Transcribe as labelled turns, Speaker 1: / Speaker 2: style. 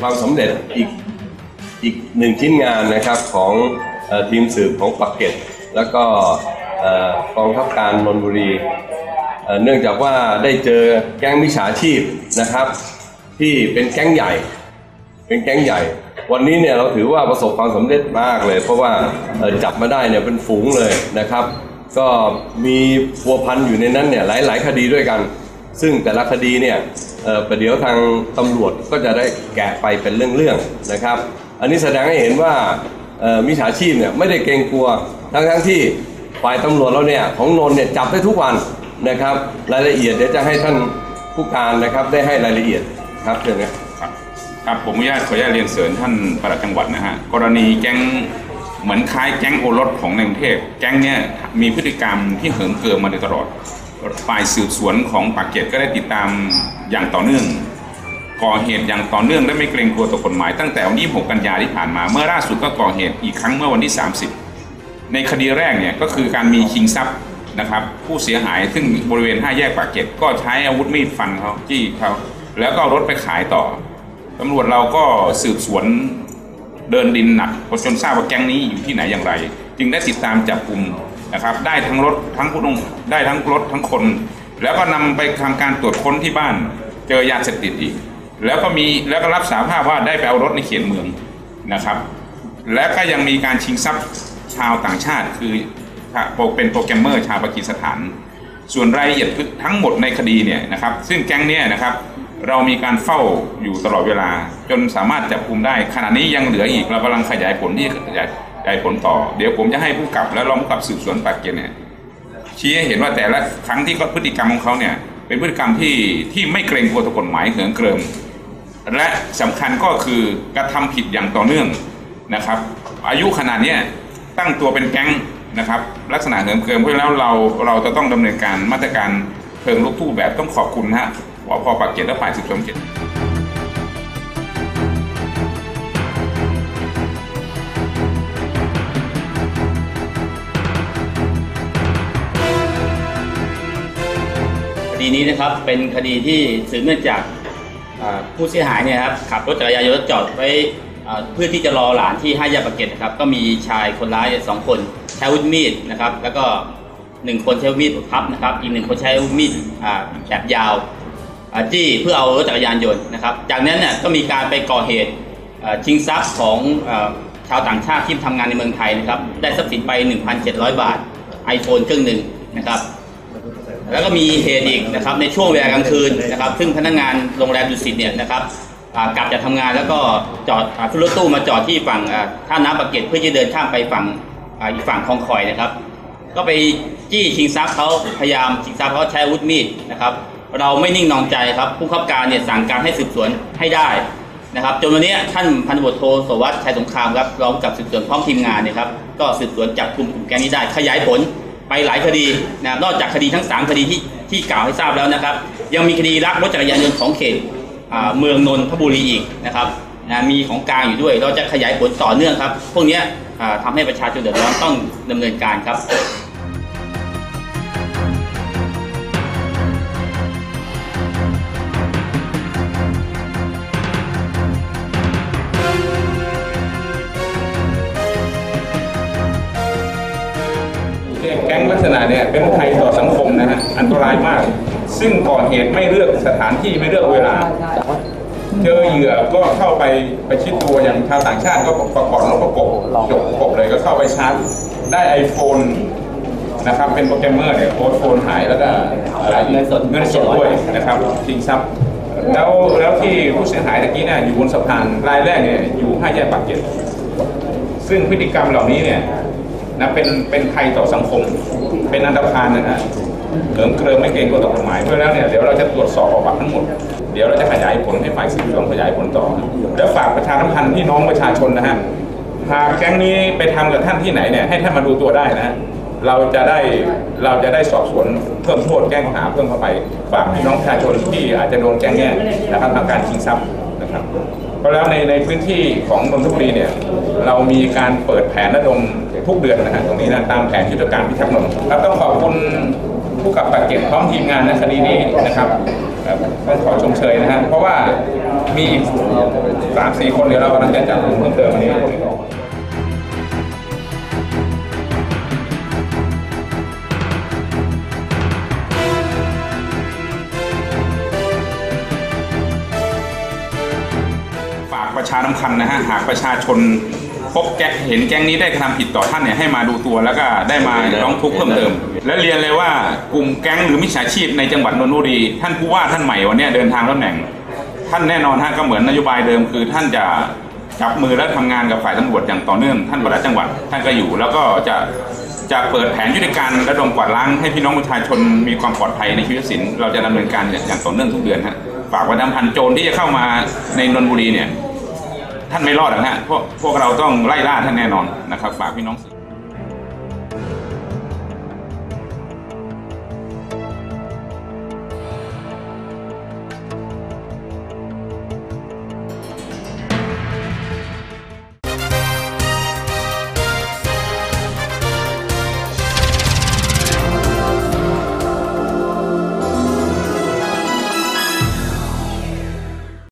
Speaker 1: ความสำเร็จอีกอีกหนึ่งชิ้นงานนะครับของอทีมสืบของปักเก็ต แล้วก็กองทัพการนนบุรี เนื่องจากว่าได้เจอแก๊งมิจฉาชีพนะครับ ที่เป็นแก๊งใหญ่ เป็นแก๊งใหญ่ วันนี้เนี่ยเราถือว่าประสบความสำเร็จมากเลย เพราะว่าจับมาได้เนี่ยเป็นฝูงเลยนะครับ ก็มีพัวพันอยู่ในนั้นเนี่ยหลาย ๆ คดีด้วยกัน ซึ่งแต่ละคดีเนี่ยประเดี๋ยวทางตำรวจก็จะได้แกะไปเป็นเรื่องๆนะครับ อันนี้แสดงให้เห็นว่ามิจฉาชีพเนี่ยไม่ได้เกรงกลัว ทั้งๆที่ฝ่ายตำรวจเราเนี่ยของนนเนี่ยจับได้ทุกวันนะครับ รายละเอียดเดี๋ยวจะให้ท่านผู้การนะครับได้ให้รายละเอียดครับเชิญครับ
Speaker 2: ครับครับผมอนุญาตขออนุญาตเรียนเสริมท่านปลัดจังหวัดนะฮะกรณีแก๊งเหมือนคล้ายแก๊งโอรสของในกรุงเทพแก๊งเนี่ยมีพฤติกรรมที่เหิมเกิมมาโดยตลอด ฝ่ายสืบสวนของปากเกร็ดก็ได้ติดตามอย่างต่อเนื่อง ก่อเหตุอย่างต่อเนื่องและไม่เกรงกลัวต่อกฎหมายตั้งแต่วันที่ 6 กันยาที่ผ่านมา เมื่อล่าสุดก็ก่อเหตุอีกครั้งเมื่อวันที่ 30 ในคดีแรกเนี่ยก็คือการมีชิงทรัพย์นะครับผู้เสียหายซึ่งบริเวณห้าแยกปากเกร็ดก็ใช้อาวุธมีดฟันเขาจี้เขาแล้วก็รถไปขายต่อตำรวจเราก็สืบสวนเดินดินหนักจนทราบว่าแก๊งนี้อยู่ที่ไหนอย่างไร จึงได้ติดตามจับกลุ่ม นะครับ ได้ทั้งรถทั้งผู้ต้องได้ทั้งรถทั้งคน แล้วก็นำไปทำการตรวจค้นที่บ้าน เจอยาเสพติดอีก แล้วก็มีแล้วก็รับสารภาพว่าได้ไปเอารถในเขตเมืองนะครับ และก็ยังมีการชิงทรัพย์ชาวต่างชาติ คือเป็นโปรแกรมเมอร์ชาวปากีสถาน ส่วนรายละเอียดทั้งหมดในคดีเนี่ยนะครับ ซึ่งแก๊งเนี่ยนะครับเรามีการเฝ้าอยู่ตลอดเวลา จนสามารถจับกลุ่มได้ขณะนี้ยังเหลืออีกเรากำลังขยายผลที่ขยาย ขยายผลต่อ เดี๋ยวผมจะให้ผู้กับและรองผู้กับสืบสวนปากเกร็ดเนี่ยชี้ให้เห็นว่าแต่ละครั้งที่เขาพฤติกรรมของเขาเนี่ยเป็นพฤติกรรมที่ที่ไม่เกรงกลัวต่อกฎหมายเหิงเกริมและสำคัญก็คือกระทำผิดอย่างต่อเนื่องนะครับ อายุขนาดนี้ตั้งตัวเป็นแก๊งนะครับลักษณะเหิมเกริมเพราะฉะนั้นเราเราจะต้องดำเนินการมาตรการเพิงลุกทู่แบบต้องขอบคุณนะฮะวพปากเกร็ดและฝ่ายสืบสวนเกร็ด
Speaker 3: นี้นะครับเป็นคดีที่สืบเนื่องจากผู้เสียหายเนี่ยครับขับรถจักรยานยนต์จอดไว้เพื่อที่จะรอหลานที่ห้าแยกปากเกร็ดนะครับก็มีชายคนร้ายสองคนใช้อาวุธมีดนะครับ แล้วก็หนึ่งคนใช้มีดพับนะครับ อีกหนึ่งคนใช้วุธมีดแบบยาวจี้เพื่อเอารถจักรยานยนต์นะครับ จากนั้นเนี่ยก็มีการไปก่อเหตุชิงทรัพย์ของอชาวต่างชาติที่ทำงานในเมืองไทยนะครับ ได้ทรัพย์สินไป 1,700 บาท iPhone เครื่องหนึ่งนะครับ แล้วก็มีเหตุอีกนะครับในช่วงเวลากลางคืนนะครับ ซึ่งพนักงานโรงแรมดุสิตเนี่ยนะครับกลับจากทำงานแล้วก็จอดขึ้นรถตู้มาจอดที่ฝั่งท่าน้ำปากเกร็ดเพื่อจะเดินข้ามไปฝั่งอีกฝั่งคลองคอยนะครับ ก็ไปจี้ชิงทรัพย์เขาพยายามชิงทรัพย์เขาใช้อาวุธมีดนะครับ เราไม่นิ่งนอนใจครับผู้ขับการเนี่ยสั่งการให้สืบสวนให้ได้นะครับจนวันนี้ท่านพันตำรวจโทสวัสดิ์ชัยสงครามครับรองกับสืบสวนพร้อมทีมงานเนี่ยครับก็สืบสวนจับกลุ่มกลุ่มแก๊งนี้ได้ขยายผล ไปหลายคดีนะครับนอกจากคดีทั้ง 3 คดีที่ที่กล่าวให้ทราบแล้วนะครับ ยังมีคดีลักรถจักรยานยนต์ของเขตเมืองนนทบุรีอีกนะครับนะมีของกลางอยู่ด้วย เราจะขยายผลต่อเนื่องครับ พวกนี้ทำทำให้ประชาชนเดือดร้อนต้องดำเนินการครับ
Speaker 2: เป็นภัยต่อสังคมนะฮะอันตรายมาก ซึ่งก่อเหตุไม่เลือกสถานที่ไม่เลือกเวลา เจอเหยื่อก็เข้าไปไปชิดตัวอย่างชาวต่างชาติก็ประกอบแล้วประกบจบประกบเลยก็เข้าไปชาร์จได้ไอโฟนนะครับเป็นโปรแกรมเมอร์เนี่ยโค้ดโฟนหายแล้วก็
Speaker 3: เงินสด
Speaker 2: เงินสดด้วยนะครับชิงทรัพย์แล้วแล้วที่ผู้เสียหายตะกี้เนี่ยอยู่บนสะพานรายแรกเนี่ยอยู่ห้าแยกปากเกร็ดซึ่งพฤติกรรมเหล่านี้เนี่ย นะเป็นเป็นภัยต่อสังคม เป็นอันตรพานนะฮะเหิมเกริมไม่เกรงกลัวต่อกฎหมายเพราะฉะนั้นเนี่ยเดี๋ยวเราจะตรวจสอบประวัติทั้งหมด เดี๋ยวเราจะขยายผลให้ฝ่ายสืบสวนขยายผลต่อแล้วฝากประชาสัมพันธ์พี่น้องประชาชนนะฮะหากแก๊งนี้ไปทำกับท่านที่ไหนเนี่ยให้ท่านมาดูตัวได้นะฮะเราจะได้เราจะได้สอบสวนเพิ่มโทษแจ้งข้อหาเพิ่มเข้าไปฝากพี่น้องประชาชนที่อาจจะโดนแก๊งเนี่ยนะครับทำการชิงทรัพย์ นะครับเพราะแล้วในในพื้นที่ของนนทบุรีเนี่ยเรามีการเปิดแผนระดมทุกเดือนนะฮะตรงนี้นะตามแผนยุทธการพิทักษ์นนท์ครับต้องขอบคุณผู้กับปากเก็บพร้อมทีมงานในคดีนี้นะครับต้องขอชมเชยนะฮะเพราะว่ามีอีกสามสี่คนเดี๋ยวเรากำลังจะจับเพิ่มเติมอันนี้ ชาสัมพันธ์นะฮะหากประชาชนพบแก๊งเห็นแก๊งนี้ได้กระทำผิดต่อท่านเนี่ยให้มาดูตัวแล้วก็ได้มาร้องทุกข์เพิ่มเติม และเรียนเลยว่ากลุ่มแก๊งหรือมิจฉาชีพในจังหวัดนนทบุรี ท่านผู้ว่าท่านใหม่วันนี้เดินทางตำแหน่ง ท่านแน่นอนฮะก็เหมือนนโยบายเดิมคือท่านจะจับมือและทำงานกับฝ่ายตำรวจอย่างต่อเนื่องท่านประหลัดจังหวัดท่านก็อยู่ แล้วก็จะจะเปิดแผนยุทธการระดมกวาดล้างให้พี่น้องประชาชนมีความปลอดภัยในชีวิตทรัพย์สินเราจะดำเนินการอย่างต่อเนื่องทุกเดือนฮะฝากประชาสัมพันโจรที่จะเข้ามาในนนทบุรีเนี่ย ท่านไม่รอดนะฮะพวกพวกเราต้องไล่ล่าท่านแน่นอนนะครับฝากพี่น้องสื่อ